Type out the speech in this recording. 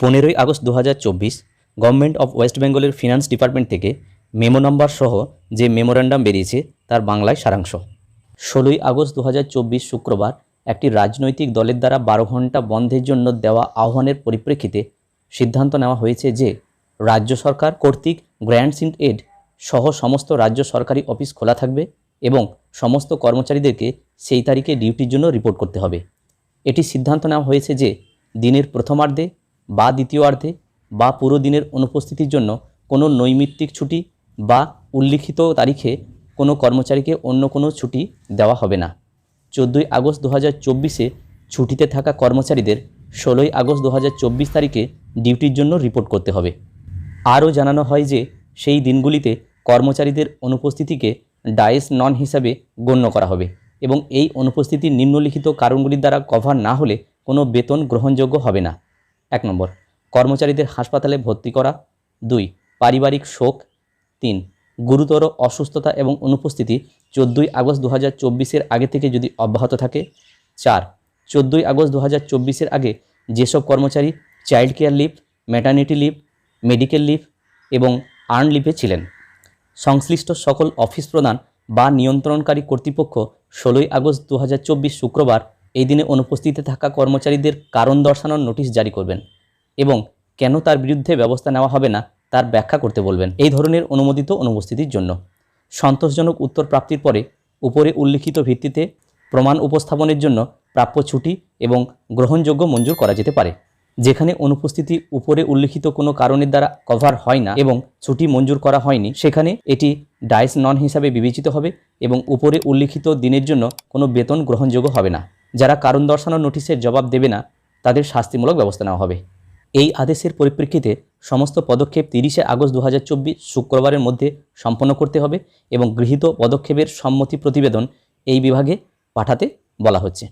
পনেরোই আগস্ট দু হাজার চব্বিশ গভর্নমেন্ট অফ ওয়েস্ট বেঙ্গলের ফিনান্স ডিপার্টমেন্ট থেকে মেমো নাম্বার সহ যে মেমোরান্ডাম বেরিয়েছে, তার বাংলায় সারাংশ। ষোলোই আগস্ট দু হাজার চব্বিশ শুক্রবার একটি রাজনৈতিক দলের দ্বারা বারো ঘণ্টা বন্ধের জন্য দেওয়া আহ্বানের পরিপ্রেক্ষিতে সিদ্ধান্ত নেওয়া হয়েছে যে রাজ্য সরকার কর্তৃক গ্র্যান্ডস ইন এড সহ সমস্ত রাজ্য সরকারি অফিস খোলা থাকবে এবং সমস্ত কর্মচারীদেরকে সেই তারিখে ডিউটির জন্য রিপোর্ট করতে হবে। এটি সিদ্ধান্ত নেওয়া হয়েছে যে দিনের প্রথমার্ধে বা দ্বিতীয়ার্ধে বা পুরো দিনের অনুপস্থিতির জন্য কোনো নৈমিত্তিক ছুটি বা উল্লিখিত তারিখে কোনো কর্মচারীকে অন্য কোনো ছুটি দেওয়া হবে না। চোদ্দোই আগস্ট দু হাজার চব্বিশে ছুটিতে থাকা কর্মচারীদের ষোলোই আগস্ট দু হাজার চব্বিশ তারিখে ডিউটির জন্য রিপোর্ট করতে হবে। আরও জানানো হয় যে, সেই দিনগুলিতে কর্মচারীদের অনুপস্থিতিকে ডায়েস নন হিসাবে গণ্য করা হবে এবং এই অনুপস্থিতির নিম্নলিখিত কারণগুলির দ্বারা কভার না হলে কোনো বেতন গ্রহণযোগ্য হবে না। এক নম্বর, কর্মচারীদের হাসপাতালে ভর্তি করা। দুই, পারিবারিক শোক। তিন, গুরুতর অসুস্থতা এবং অনুপস্থিতি। চোদ্দোই আগস্ট দু হাজার আগে থেকে যদি অব্যাহত থাকে। চার, চোদ্দোই আগস্ট দু হাজার আগে যেসব কর্মচারী child care leave maternity leave medical leave এবং আর্ন লিভে ছিলেন। সংশ্লিষ্ট সকল অফিস প্রদান বা নিয়ন্ত্রণকারী কর্তৃপক্ষ ষোলোই আগস্ট দু হাজার চব্বিশ শুক্রবার এই দিনে অনুপস্থিত থাকা কর্মচারীদের কারণ দর্শানোর নোটিশ জারি করবেন এবং কেন তার বিরুদ্ধে ব্যবস্থা নেওয়া হবে না তার ব্যাখ্যা করতে বলবেন। এই ধরনের অনুমোদিত অনুপস্থিতির জন্য সন্তোষজনক উত্তর প্রাপ্তির পরে উপরে উল্লিখিত ভিত্তিতে প্রমাণ উপস্থাপনের জন্য প্রাপ্য ছুটি এবং গ্রহণযোগ্য মঞ্জুর করা যেতে পারে, যেখানে অনুপস্থিতি উপরে উল্লিখিত কোনো কারণের দ্বারা কভার হয় না এবং ছুটি মঞ্জুর করা হয়নি। সেখানে এটি ডাইস নন হিসাবে বিবেচিত হবে এবং উপরে উল্লিখিত দিনের জন্য কোনো বেতন গ্রহণযোগ্য হবে না। যারা কারণ দর্শানোর নোটিশের জবাব দেবে না, তাদের শাস্তিমূলক ব্যবস্থা নেওয়া হবে। এই আদেশের পরিপ্রেক্ষিতে সমস্ত পদক্ষেপ তিরিশে আগস্ট দু হাজার চব্বিশ শুক্রবারের মধ্যে সম্পন্ন করতে হবে এবং গৃহীত পদক্ষেপের সম্মতি প্রতিবেদন এই বিভাগে পাঠাতে বলা হচ্ছে।